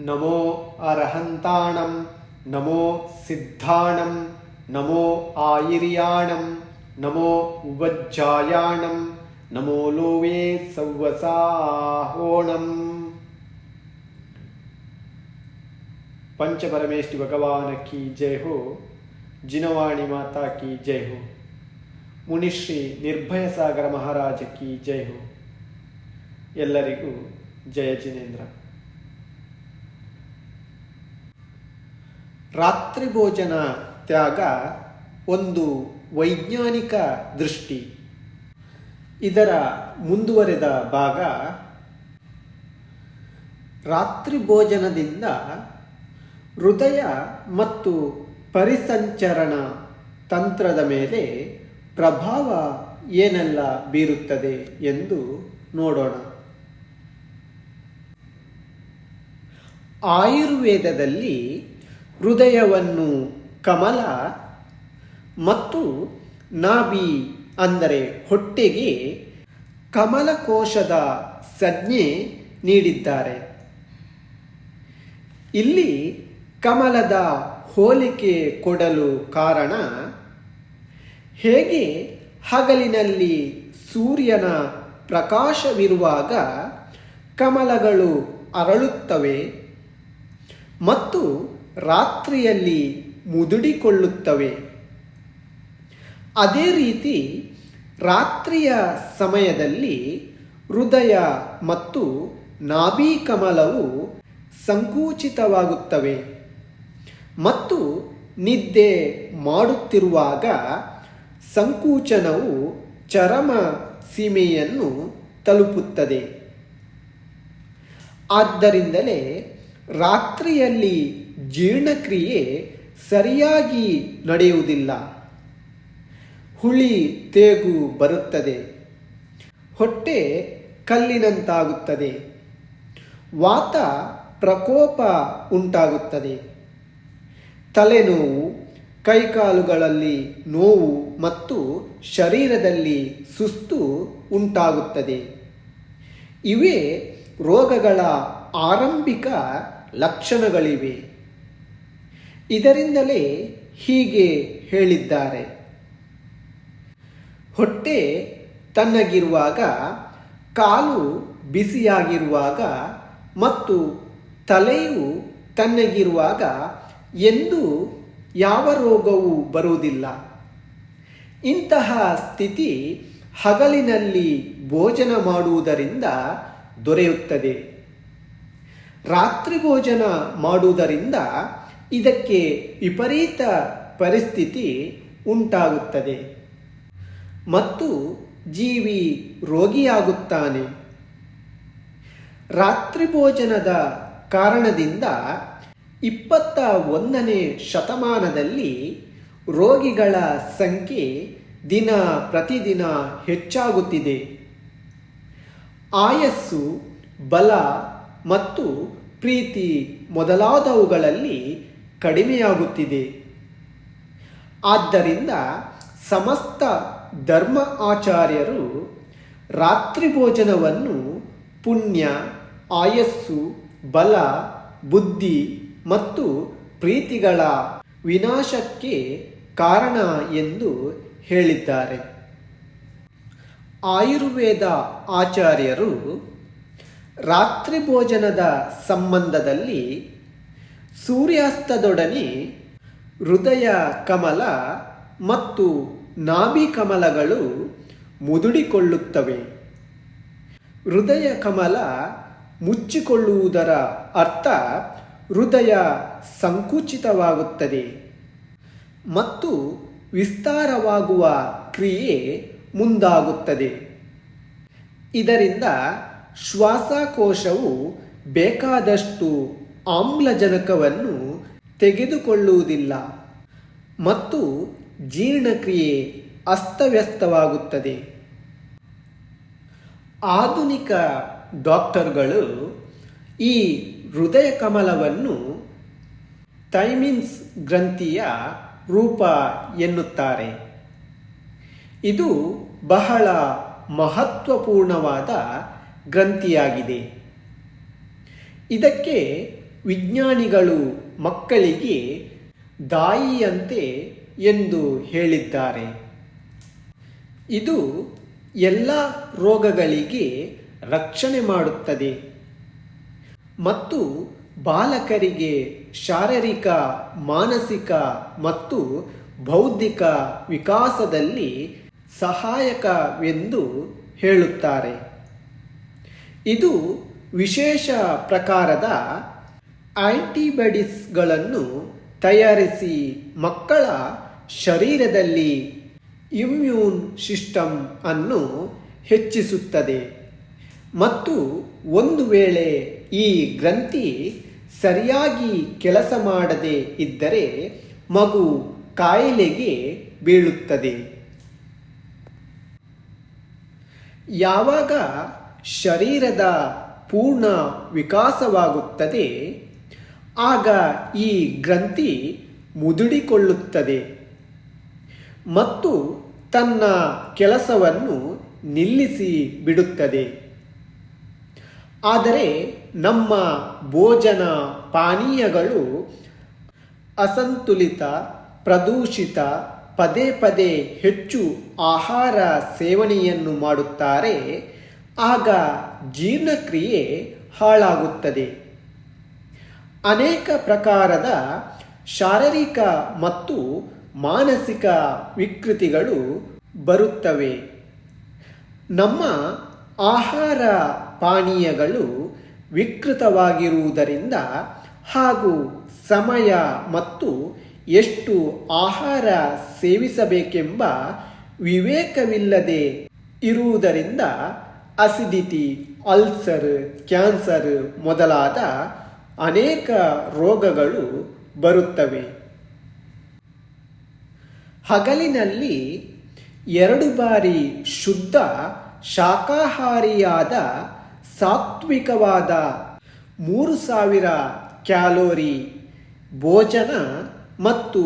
నమో అర్హంతాణం నమో సిద్ధాణం నమో ఆయిర్యాణం నమో ఉవజ్జాయాణం నమో లోవే సవ్వసాహోణం. పంచపరమేష్టి భగవానకి జయ హో జినవాణి మాతాకి జయ హో మునిశ్రీ నిర్భయ సాగర మహారాజకి జయ హో ಹೋ జయ జినేంద్ర. ರಾತ್ರಿ ಭೋಜನ ತ್ಯಾಗ ಒಂದು ವೈಜ್ಞಾನಿಕ ದೃಷ್ಟಿ. ಇದರ ಮುಂದುವರೆದ ಭಾಗ, ರಾತ್ರಿ ಭೋಜನದಿಂದ ಹೃದಯ ಮತ್ತು ಪರಿಸಂಚರಣ ತಂತ್ರದ ಮೇಲೆ ಪ್ರಭಾವ ಏನೆಲ್ಲ ಬೀರುತ್ತದೆ ಎಂದು ನೋಡೋಣ. ಆಯುರ್ವೇದದಲ್ಲಿ ಹೃದಯವನ್ನು ಕಮಲ ಮತ್ತು ನಾಭಿ ಅಂದರೆ ಹೊಟ್ಟೆಗೆ ಕಮಲಕೋಶದ ಸಂಜ್ಞೆ ನೀಡಿದ್ದಾರೆ. ಇಲ್ಲಿ ಕಮಲದ ಹೋಲಿಕೆ ಕೊಡಲು ಕಾರಣ ಹೇಗೆ ಹಗಲಿನಲ್ಲಿ ಸೂರ್ಯನ ಪ್ರಕಾಶವಿರುವಾಗ ಕಮಲಗಳು ಅರಳುತ್ತವೆ ಮತ್ತು ರಾತ್ರಿಯಲ್ಲಿ ಮುದುಡಿಕೊಳ್ಳುತ್ತವೆ. ಅದೇ ರೀತಿ ರಾತ್ರಿಯ ಸಮಯದಲ್ಲಿ ಹೃದಯ ಮತ್ತು ನಾಭಿಕಮಲವು ಸಂಕುಚಿತವಾಗುತ್ತವೆ. ಮತ್ತು ನಿದ್ದೆ ಮಾಡುತ್ತಿರುವಾಗ ಸಂಕುಚನವು ಚರಮ ಸೀಮೆಯನ್ನು ತಲುಪುತ್ತದೆ. ಆದ್ದರಿಂದಲೇ ರಾತ್ರಿಯಲ್ಲಿ ಜೀರ್ಣಕ್ರಿಯೆ ಸರಿಯಾಗಿ ನಡೆಯುವುದಿಲ್ಲ. ಹುಳಿ ತೇಗು ಬರುತ್ತದೆ. ಹೊಟ್ಟೆ ಕಲ್ಲಿನಂತಾಗುತ್ತದೆ. ವಾತ ಪ್ರಕೋಪ ಉಂಟಾಗುತ್ತದೆ. ತಲೆನೋವು ಕೈಕಾಲುಗಳಲ್ಲಿ ನೋವು ಮತ್ತು ಶರೀರದಲ್ಲಿ ಸುಸ್ತು ಉಂಟಾಗುತ್ತದೆ. ಇವೇ ರೋಗಗಳ ಆರಂಭಿಕ ಲಕ್ಷಣಗಳಿವೆ. ಇದರಿಂದಲೇ ಹೀಗೆ ಹೇಳಿದ್ದಾರೆ. ಹೊಟ್ಟೆ ತನ್ನಗಿರುವಾಗ ಕಾಲು ಬಿಸಿಯಾಗಿರುವಾಗ ಮತ್ತು ತಲೆಯು ತನ್ನಗಿರುವಾಗ ಎಂದು ಯಾವ ರೋಗವೂ ಬರುವುದಿಲ್ಲ. ಇಂತಹ ಸ್ಥಿತಿ ಹಗಲಿನಲ್ಲಿ ಭೋಜನ ಮಾಡುವುದರಿಂದ ದೊರೆಯುತ್ತದೆ. ರಾತ್ರಿ ಭೋಜನ ಮಾಡುವುದರಿಂದ ಇದಕ್ಕೆ ವಿಪರೀತ ಪರಿಸ್ಥಿತಿ ಉಂಟಾಗುತ್ತದೆ. ಮತ್ತು ಜೀವಿ ರೋಗಿಯಾಗುತ್ತಾನೆ. ರಾತ್ರಿ ಭೋಜನದ ಕಾರಣದಿಂದ ಇಪ್ಪತ್ತ ಒಂದನೇ ಶತಮಾನದಲ್ಲಿ ರೋಗಿಗಳ ಸಂಖ್ಯೆ ದಿನ ಪ್ರತಿದಿನ ಹೆಚ್ಚಾಗುತ್ತಿದೆ. ಆಯಸ್ಸು, ಬಲ ಮತ್ತು ಪ್ರೀತಿ ಮೊದಲಾದವುಗಳಲ್ಲಿ ಕಡಿಮೆಯಾಗುತ್ತಿದೆ. ಆದ್ದರಿಂದ ಸಮಸ್ತ ಧರ್ಮ ಆಚಾರ್ಯರು ರಾತ್ರಿ ಭೋಜನವನ್ನು ಪುಣ್ಯ, ಆಯಸ್ಸು, ಬಲ, ಬುದ್ಧಿ ಮತ್ತು ಪ್ರೀತಿಗಳ ವಿನಾಶಕ್ಕೆ ಕಾರಣ ಎಂದು ಹೇಳಿದ್ದಾರೆ. ಆಯುರ್ವೇದ ಆಚಾರ್ಯರು ರಾತ್ರಿ ಭೋಜನದ ಸಂಬಂಧದಲ್ಲಿ ಸೂರ್ಯಾಸ್ತದೊಡನೆ ಹೃದಯ ಕಮಲ ಮತ್ತು ನಾಭಿ ಕಮಲಗಳು ಮುದುಡಿಕೊಳ್ಳುತ್ತವೆ. ಹೃದಯ ಕಮಲ ಮುಚ್ಚಿಕೊಳ್ಳುವುದರ ಅರ್ಥ ಹೃದಯ ಸಂಕುಚಿತವಾಗುತ್ತದೆ ಮತ್ತು ವಿಸ್ತಾರವಾಗುವ ಕ್ರಿಯೆ ಮುಂದಾಗುತ್ತದೆ. ಇದರಿಂದ ಶ್ವಾಸಕೋಶವು ಬೇಕಾದಷ್ಟು ಆಮ್ಲಜನಕವನ್ನು ತೆಗೆದುಕೊಳ್ಳುವುದಿಲ್ಲ ಮತ್ತು ಜೀರ್ಣಕ್ರಿಯೆ ಅಸ್ತವ್ಯಸ್ತವಾಗುತ್ತದೆ. ಆಧುನಿಕ ಡಾಕ್ಟರ್ಗಳು ಈ ಹೃದಯ ಕಮಲವನ್ನು ಥೈಮಿನ್ಸ್ ಗ್ರಂಥಿಯ ರೂಪ ಎನ್ನುತ್ತಾರೆ. ಇದು ಬಹಳ ಮಹತ್ವಪೂರ್ಣವಾದ ಗ್ರಂಥಿಯಾಗಿದೆ. ಇದಕ್ಕೆ ವಿಜ್ಞಾನಿಗಳು ಮಕ್ಕಳಿಗೆ ದಾಯಿಯಂತೆ ಎಂದು ಹೇಳಿದ್ದಾರೆ. ಇದು ಎಲ್ಲ ರೋಗಗಳಿಗೆ ರಕ್ಷಣೆ ಮಾಡುತ್ತದೆ. ಮತ್ತು ಬಾಲಕರಿಗೆ ಶಾರೀರಿಕ, ಮಾನಸಿಕ ಮತ್ತು ಬೌದ್ಧಿಕ ವಿಕಾಸದಲ್ಲಿ ಸಹಾಯಕವೆಂದು ಹೇಳುತ್ತಾರೆ. ಇದು ವಿಶೇಷ ಪ್ರಕಾರದ ಆಂಟಿಬಾಡೀಸ್ಗಳನ್ನು ತಯಾರಿಸಿ ಮಕ್ಕಳ ಶರೀರದಲ್ಲಿ ಇಮ್ಯೂನ್ ಸಿಸ್ಟಮ್ ಅನ್ನು ಹೆಚ್ಚಿಸುತ್ತದೆ. ಮತ್ತು ಒಂದು ವೇಳೆ ಈ ಗ್ರಂಥಿ ಸರಿಯಾಗಿ ಕೆಲಸ ಮಾಡದೇ ಇದ್ದರೆ ಮಗು ಕಾಯಿಲೆಗೆ ಬೀಳುತ್ತದೆ. ಯಾವಾಗ ಶರೀರದ ಪೂರ್ಣ ವಿಕಾಸವಾಗುತ್ತದೆ ಆಗ ಈ ಗ್ರಂಥಿ ಮುದುಡಿಕೊಳ್ಳುತ್ತದೆ. ಮತ್ತು ತನ್ನ ಕೆಲಸವನ್ನು ನಿಲ್ಲಿಸಿ ಬಿಡುತ್ತದೆ. ಆದರೆ ನಮ್ಮ ಭೋಜನ ಪಾನೀಯಗಳು ಅಸಂತುಲಿತ, ಪ್ರದೂಷಿತ, ಪದೇ ಪದೇ ಹೆಚ್ಚು ಆಹಾರ ಸೇವನೆಯನ್ನು ಮಾಡುತ್ತಾರೆ. ಆಗ ಜೀರ್ಣಕ್ರಿಯೆ ಹಾಳಾಗುತ್ತದೆ. ಅನೇಕ ಪ್ರಕಾರದ ಶಾರೀರಿಕ ಮತ್ತು ಮಾನಸಿಕ ವಿಕೃತಿಗಳು ಬರುತ್ತವೆ. ನಮ್ಮ ಆಹಾರ ಪಾನೀಯಗಳು ವಿಕೃತವಾಗಿರುವುದರಿಂದ ಹಾಗೂ ಸಮಯ ಮತ್ತು ಎಷ್ಟು ಆಹಾರ ಸೇವಿಸಬೇಕೆಂಬ ವಿವೇಕವಿಲ್ಲದೆ ಇರುವುದರಿಂದ ಅಸಿಡಿಟಿ, ಅಲ್ಸರ್, ಕ್ಯಾನ್ಸರ್ ಮೊದಲಾದ ಅನೇಕ ರೋಗಗಳು ಬರುತ್ತವೆ. ಹಗಲಿನಲ್ಲಿ ಎರಡು ಬಾರಿ ಶುದ್ಧ, ಶಾಕಾಹಾರಿಯಾದ, ಸಾತ್ವಿಕವಾದ ಮೂರು ಸಾವಿರ ಕ್ಯಾಲೋರಿ ಭೋಜನ ಮತ್ತು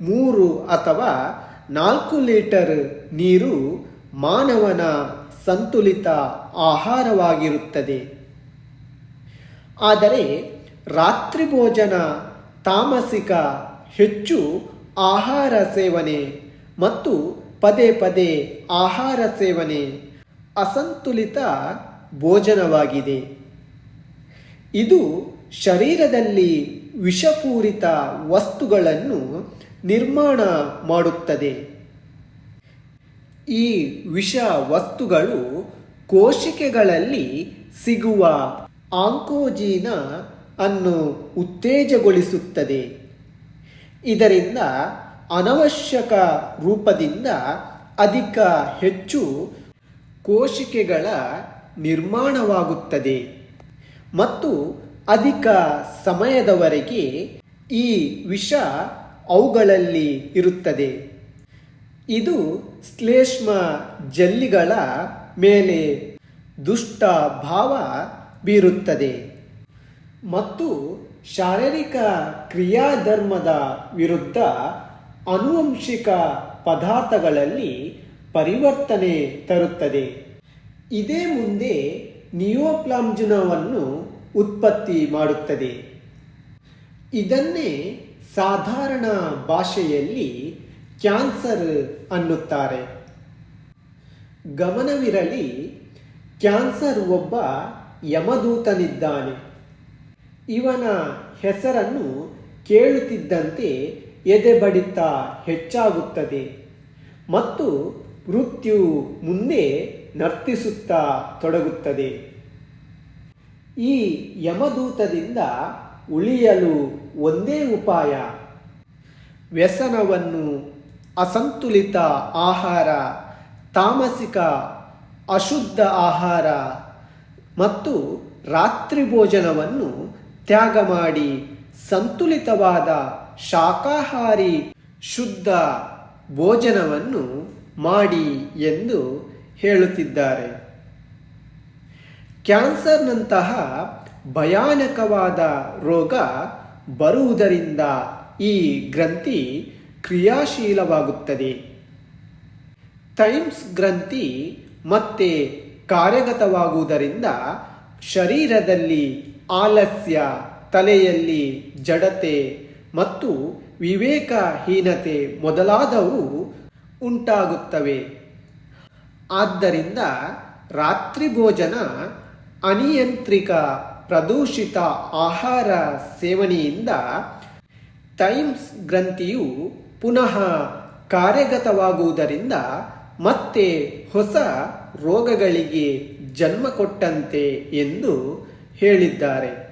ಮೂರು ಅಥವಾ ನಾಲ್ಕು ಲೀಟರ್ ನೀರು ಮಾನವನ ಸಂತುಲಿತ ಆಹಾರವಾಗಿರುತ್ತದೆ. ಆದರೆ ರಾತ್ರಿ ಭೋಜನ ತಾಮಸಿಕ ಹೆಚ್ಚು ಆಹಾರ ಸೇವನೆ ಮತ್ತು ಪದೇ ಪದೇ ಆಹಾರ ಸೇವನೆ ಅಸಂತುಲಿತ ಭೋಜನವಾಗಿದೆ. ಇದು ಶರೀರದಲ್ಲಿ ವಿಷಪೂರಿತ ವಸ್ತುಗಳನ್ನು ನಿರ್ಮಾಣ ಮಾಡುತ್ತದೆ. ಈ ವಿಷ ವಸ್ತುಗಳು ಕೋಶಿಕೆಗಳಲ್ಲಿ ಸಿಗುವ ಆಂಕೋಜೀನ ಅನ್ನು ಉತ್ತೇಜಗೊಳಿಸುತ್ತದೆ. ಇದರಿಂದ ಅನವಶ್ಯಕ ರೂಪದಿಂದ ಅಧಿಕ ಹೆಚ್ಚು ಕೋಶಿಕೆಗಳ ನಿರ್ಮಾಣವಾಗುತ್ತದೆ ಮತ್ತು ಅಧಿಕ ಸಮಯದವರೆಗೆ ಈ ವಿಷ ಅವುಗಳಲ್ಲಿ ಇರುತ್ತದೆ. ಇದು ಶ್ಲೇಷ್ಮ ಜಲ್ಲಿಗಳ ಮೇಲೆ ದುಷ್ಟ ಭಾವ ಬೀರುತ್ತದೆ. ಮತ್ತು ಶಾರೀರಿಕ ಕ್ರಿಯಾಧರ್ಮದ ವಿರುದ್ಧ ಆನುವಂಶಿಕ ಪದಾರ್ಥಗಳಲ್ಲಿ ಪರಿವರ್ತನೆ ತರುತ್ತದೆ. ಇದೇ ಮುಂದೆ ನಿಯೋಪ್ಲಾಂಜುನವನ್ನು ಉತ್ಪತ್ತಿ ಮಾಡುತ್ತದೆ. ಇದನ್ನೇ ಸಾಧಾರಣ ಭಾಷೆಯಲ್ಲಿ ಕ್ಯಾನ್ಸರ್ ಅನ್ನುತ್ತಾರೆ. ಗಮನವಿರಲಿ, ಕ್ಯಾನ್ಸರ್ ಒಬ್ಬ ಯಮದೂತನಿದ್ದಾನೆ. ಇವನ ಹೆಸರನ್ನು ಕೇಳುತ್ತಿದ್ದಂತೆ ಎದೆ ಬಡಿತ ಹೆಚ್ಚಾಗುತ್ತದೆ ಮತ್ತು ಮೃತ್ಯು ಮುಂದೆ ನರ್ತಿಸುತ್ತಾ ತೊಡಗುತ್ತದೆ. ಈ ಯಮದೂತದಿಂದ ಉಳಿಯಲು ಒಂದೇ ಉಪಾಯ. ವ್ಯಸನವನ್ನು, ಅಸಂತುಲಿತ ಆಹಾರ, ತಾಮಸಿಕ, ಅಶುದ್ಧ ಆಹಾರ ಮತ್ತು ರಾತ್ರಿ ಭೋಜನವನ್ನು ತ್ಯಾಗ ಮಾಡಿ ಸಂತುಲಿತವಾದ ಶಾಕಾಹಾರಿ ಶುದ್ಧ ಭೋಜನವನ್ನು ಮಾಡಿ ಎಂದು ಹೇಳುತ್ತಿದ್ದಾರೆ. ಕ್ಯಾನ್ಸರ್ನಂತಹ ಭಯಾನಕವಾದ ರೋಗ ಬರುವುದರಿಂದ ಈ ಗ್ರಂಥಿ ಕ್ರಿಯಾಶೀಲವಾಗುತ್ತದೆ. ಥೈಮ್ಸ್ ಗ್ರಂಥಿ ಮತ್ತೆ ಕಾರ್ಯಗತವಾಗುವುದರಿಂದ ಶರೀರದಲ್ಲಿ ಆಲಸ್ಯ, ತಲೆಯಲ್ಲಿ ಜಡತೆ ಮತ್ತು ವಿವೇಕಹೀನತೆ ಮೊದಲಾದವು ಉಂಟಾಗುತ್ತವೆ. ಆದ್ದರಿಂದ ರಾತ್ರಿ ಭೋಜನ ಅನಿಯಂತ್ರಿತ ಪ್ರದೂಷಿತ ಆಹಾರ ಸೇವನೆಯಿಂದ ಟೈಮ್ಸ್ ಗ್ರಂಥಿಯು ಪುನಃ ಕಾರ್ಯಗತವಾಗುವುದರಿಂದ ಮತ್ತೆ ಹೊಸ ರೋಗಗಳಿಗೆ ಜನ್ಮ ಕೊಟ್ಟಂತೆ ಎಂದು ಹೇಳಿದ್ದಾರೆ.